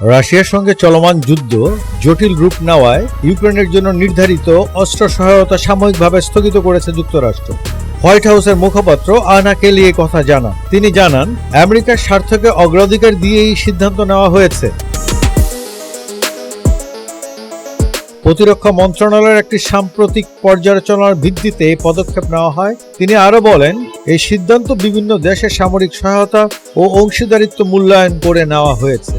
রাশিয়ার সঙ্গে চলমান যুদ্ধ জটিল রূপ নেওয়ায় ইউক্রেনের জন্য নির্ধারিত অস্ত্র সহায়তা সাময়িকভাবে স্থগিত করেছে যুক্তরাষ্ট্র। হোয়াইট হাউসের মুখপাত্র আনা কেলি এই কথা জানান। তিনি জানান, আমেরিকার স্বার্থকে অগ্রাধিকার দিয়ে এই সিদ্ধান্ত নেওয়া হয়েছে। প্রতিরক্ষা মন্ত্রণালয়ের একটি সাম্প্রতিক পর্যালোচনার ভিত্তিতে এই পদক্ষেপ নেওয়া হয়। তিনি আরও বলেন, এই সিদ্ধান্ত বিভিন্ন দেশের সামরিক সহায়তা ও অংশীদারিত্ব মূল্যায়ন করে নেওয়া হয়েছে।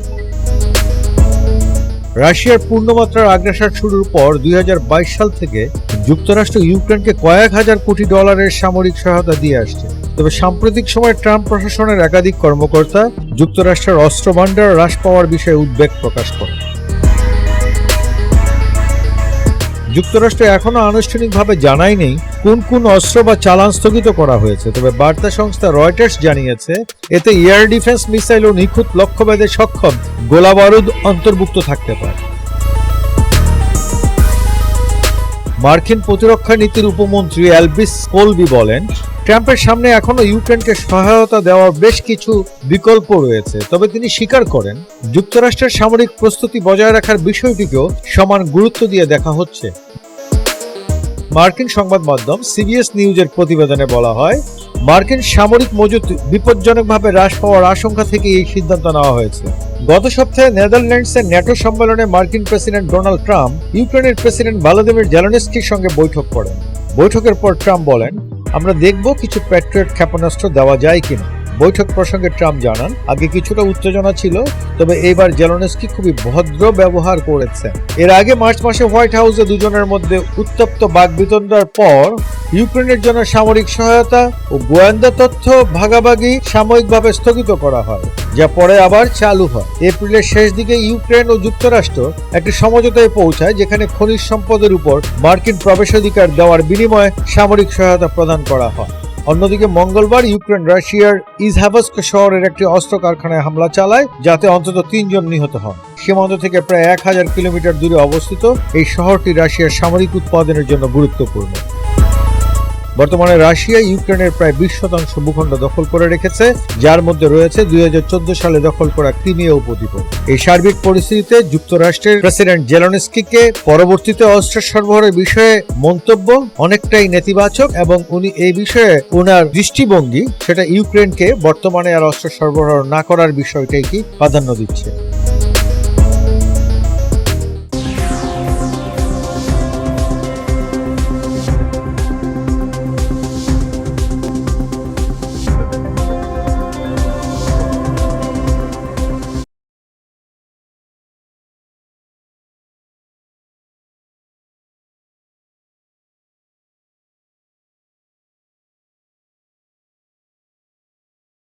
রাশিয়ার পূর্ণমাত্রার আগ্রাসন শুরুর পর দুই হাজার বাইশ সাল থেকে যুক্তরাষ্ট্র ইউক্রেনকে কয়েক হাজার কোটি ডলারের সামরিক সহায়তা দিয়ে আসছে। তবে সাম্প্রতিক সময়ে ট্রাম্প প্রশাসনের একাধিক কর্মকর্তা যুক্তরাষ্ট্রের অস্ত্র ভাণ্ডার হ্রাস পাওয়ার বিষয়ে উদ্বেগ প্রকাশ করেন। যুক্তরাষ্ট্র এখনও আনুষ্ঠানিকভাবে জানায়নি কোন কোন অস্ত্র বা চালান স্থগিত করা হয়েছে। তবে বার্তা সংস্থা রয়টার্স জানিয়েছে, এতে এয়ার ডিফেন্স মিসাইল ও নিখুঁত লক্ষ্যভেদে সক্ষম। গোলাবারুদ অন্তর্ভুক্ত থাকতে পারে। মার্কিন প্রতিরক্ষা নীতির উপমন্ত্রী অ্যালবিস কোলবি বলেন, ট্রাম্পের সামনে এখনও ইউক্রেনকে সহায়তা দেওয়ার বেশ কিছু বিকল্প রয়েছে। তবে তিনি স্বীকার করেন, যুক্তরাষ্ট্রের সামরিক প্রস্তুতি বজায় রাখার বিষয়টিকেও সমান গুরুত্ব দিয়ে দেখা হচ্ছে। মার্কিন সংবাদ মাধ্যম সিবিএস নিউজের প্রতিবেদনে বলা হয় মার্কিন সামরিক মজুত বিপজ্জনকভাবে হ্রাস পাওয়ার আশঙ্কা থেকে এই সিদ্ধান্ত নেওয়া হয়েছে। গত সপ্তাহে নেদারল্যান্ডসের ন্যাটো সম্মেলনে মার্কিন প্রেসিডেন্ট ডোনাল্ড ট্রাম্প, ইউক্রেনের প্রেসিডেন্ট ভ্লাদিমির জেলনেস্কির সঙ্গে বৈঠক করেন। বৈঠকের পর ট্রাম্প বলেন, আমরা দেখব কিছু প্যাট্রিয়ট ক্ষেপণাস্ত্র দেওয়া যায় কিনা। বৈঠক প্রসঙ্গে ট্রাম্প জানান, আগে কিছুটা উত্তেজনা ছিল, তবে এবার জেলনেস্কি খুবই ভদ্র ব্যবহার করেছেন। এর আগে মার্চ মাসে হোয়াইট হাউসে দুজনের মধ্যে উত্তপ্ত বাগবিতণ্ডার পর ইউক্রেনের জন্য সামরিক সহায়তা ও গোয়েন্দা তথ্য ভাগাভাগি সাময়িকভাবে স্থগিত করা হয়, যা পরে আবার চালু হয়। এপ্রিলের শেষ দিকে ইউক্রেন ও যুক্তরাষ্ট্র একটি সমঝোতায় পৌঁছায়, যেখানে খনিজ সম্পদের উপর মার্কিন প্রবেশাধিকার দেওয়ার বিনিময়ে সামরিক সহায়তা প্রদান করা হয়। অন্যদিকে মঙ্গলবার ইউক্রেন রাশিয়ার ইজহাভাস্ক শহরের একটি অস্ত্র কারখানায় হামলা চালায়, যাতে অন্তত তিনজন নিহত হন। সীমান্ত থেকে প্রায় এক হাজার কিলোমিটার দূরে অবস্থিত এই শহরটি রাশিয়ার সামরিক উৎপাদনের জন্য গুরুত্বপূর্ণ। বর্তমানে রাশিয়া, ইউক্রেনের প্রায় বিশ শতাংশ ভূখণ্ড দখল করে রেখেছে, যার মধ্যে রয়েছে দুই হাজার চোদ্দ সালে দখল করা ক্রিমিয়া উপদ্বীপ। এই সার্বিক পরিস্থিতিতে যুক্তরাষ্ট্রের প্রেসিডেন্ট জেলনেস্কিকে পরবর্তীতে অস্ত্র সরবরাহের বিষয়ে মন্তব্য অনেকটাই নেতিবাচক এবং উনি এই বিষয়ে ওনার দৃষ্টিভঙ্গি, সেটা ইউক্রেনকে বর্তমানে আর অস্ত্র সরবরাহ না করার বিষয়টাই কি প্রাধান্য দিচ্ছে।